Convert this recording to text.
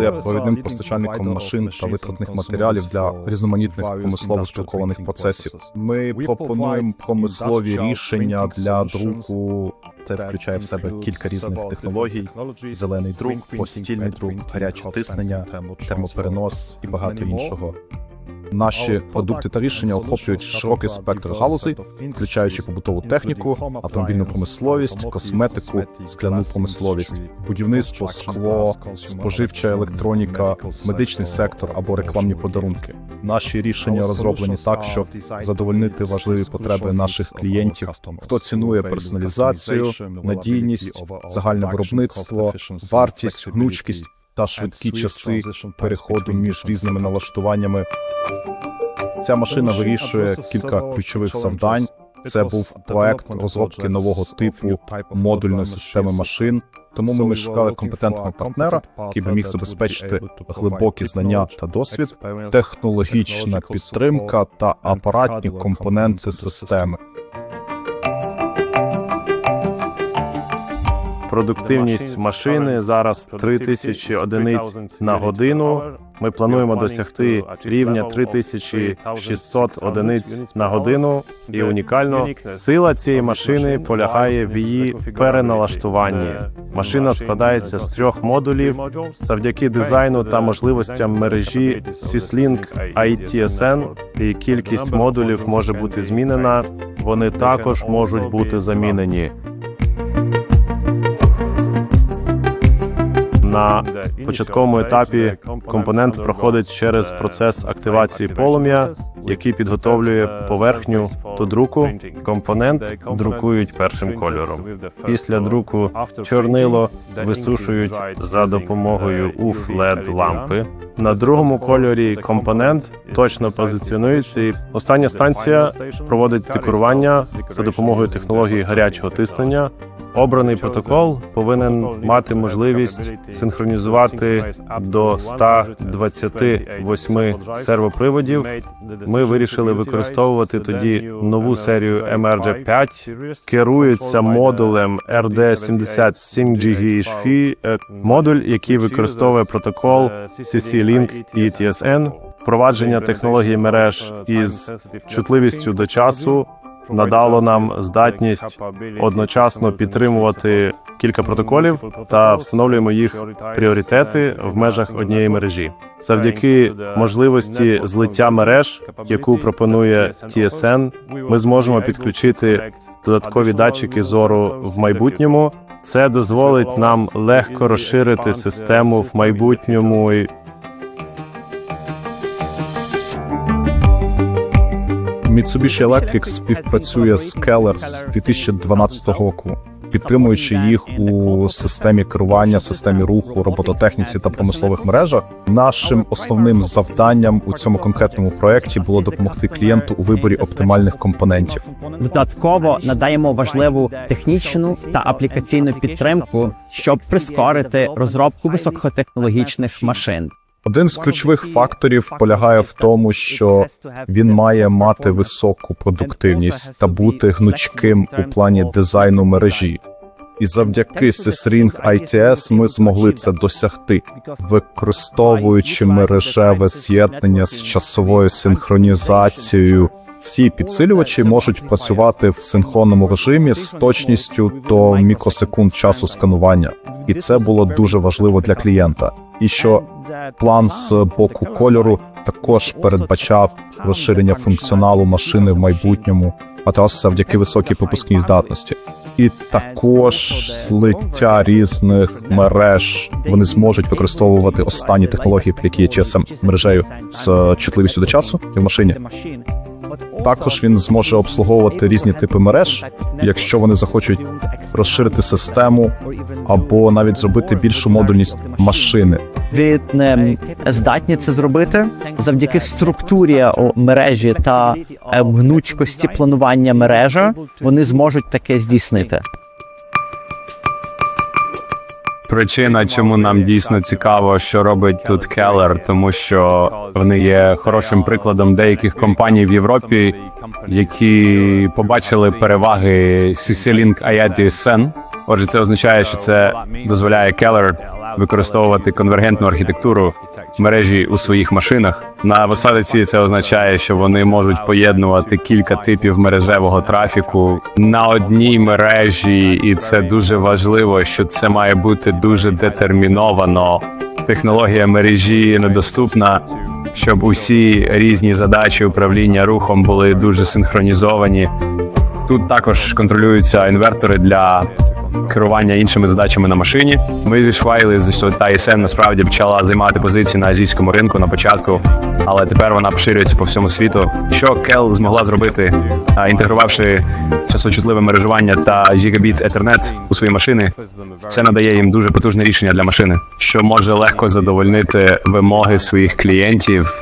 Є провідним постачальником машин та витратних матеріалів для різноманітних промислово спілкованих процесів. Ми пропонуємо промислові рішення для друку. Це включає в себе кілька різних технологій: зелений друк, постільний друк, гаряче тиснення, термоперенос і багато іншого. Наші продукти та рішення охоплюють широкий спектр галузей, включаючи побутову техніку, автомобільну промисловість, косметику, скляну промисловість, будівництво, скло, споживча електроніка, медичний сектор або рекламні подарунки. Наші рішення розроблені так, щоб задовольнити важливі потреби наших клієнтів, хто цінує персоналізацію, надійність, загальне виробництво, вартість, гнучкість та швидкі часи переходу між різними налаштуваннями. Ця машина вирішує кілька ключових завдань. Це був проект розробки нового типу модульної системи машин. Тому ми шукали компетентного партнера, який би міг забезпечити глибокі знання та досвід, технологічна підтримка та апаратні компоненти системи. Продуктивність машини зараз 3000 одиниць на годину. Ми плануємо досягти рівня 3600 одиниць на годину. І унікально сила цієї машини полягає в її переналаштуванні. Машина складається з трьох модулів. Завдяки дизайну та можливостям мережі Syslink ITSN і кількість модулів може бути змінена. Вони також можуть бути замінені. На початковому етапі компонент проходить через процес активації полум'я, який підготовлює поверхню до друку. Компонент друкують першим кольором. Після друку чорнило висушують за допомогою уф led лампи. На другому кольорі компонент точно позиціонується. і Остання станція проводить декорування за допомогою технології гарячого тиснення. Обраний протокол повинен мати можливість синхронізувати до 128 сервоприводів. Ми вирішили використовувати тоді нову серію MRG 5 керується модулем RD77GHF, е, модуль, який використовує протокол CC-Link і TSN, впровадження технології мереж із чутливістю до часу надало нам здатність одночасно підтримувати кілька протоколів та встановлюємо їх пріоритети в межах однієї мережі. Завдяки можливості злиття мереж, яку пропонує TSN, ми зможемо підключити додаткові датчики зору в майбутньому. Це дозволить нам легко розширити систему в майбутньому. Mitsubishi Electric співпрацює з Keller з 2012 року, підтримуючи їх у системі керування, системі руху, робототехніці та промислових мережах. Нашим основним завданням у цьому конкретному проєкті було допомогти клієнту у виборі оптимальних компонентів. Додатково надаємо важливу технічну та аплікаційну підтримку, щоб прискорити розробку високотехнологічних машин. Один з ключових факторів полягає в тому, що він має мати високу продуктивність та бути гнучким у плані дизайну мережі. І завдяки Sysring ITS ми змогли це досягти, використовуючи мережеве з'єднання з часовою синхронізацією. Всі підсилювачі можуть працювати в синхронному режимі з точністю до мікросекунд часу сканування, і це було дуже важливо для клієнта. І що план з боку кольору також передбачав розширення функціоналу машини в майбутньому, а то завдяки високій пропускній здатності. І також злиття різних мереж вони зможуть використовувати останні технології, які є GSM мережею з чутливістю до часу і в машині. Також він зможе обслуговувати різні типи мереж, якщо вони захочуть розширити систему або навіть зробити більшу модульність машини. Ви е, здатні це зробити завдяки структурі мережі та е, гнучкості планування мережа. Вони зможуть таке здійснити. Причина, чому нам дійсно цікаво, що робить тут Келлер, тому що вони є хорошим прикладом деяких компаній в Європі, які побачили переваги CC-Link IATSN Отже, це означає, що це дозволяє Keller використовувати конвергентну архітектуру мережі у своїх машинах. На посадиці це означає, що вони можуть поєднувати кілька типів мережевого трафіку на одній мережі, і це дуже важливо, що це має бути дуже детерміновано. Технологія мережі недоступна, щоб усі різні задачі управління рухом були дуже синхронізовані. Тут також контролюються інвертори для керування іншими задачами на машині. Ми відшвайли, що та ISN насправді почала займати позиції на азійському ринку на початку, але тепер вона поширюється по всьому світу. Що Kel змогла зробити, інтегрувавши часочутливе мережування та Gigabit Ethernet у свої машини, це надає їм дуже потужне рішення для машини, що може легко задовольнити вимоги своїх клієнтів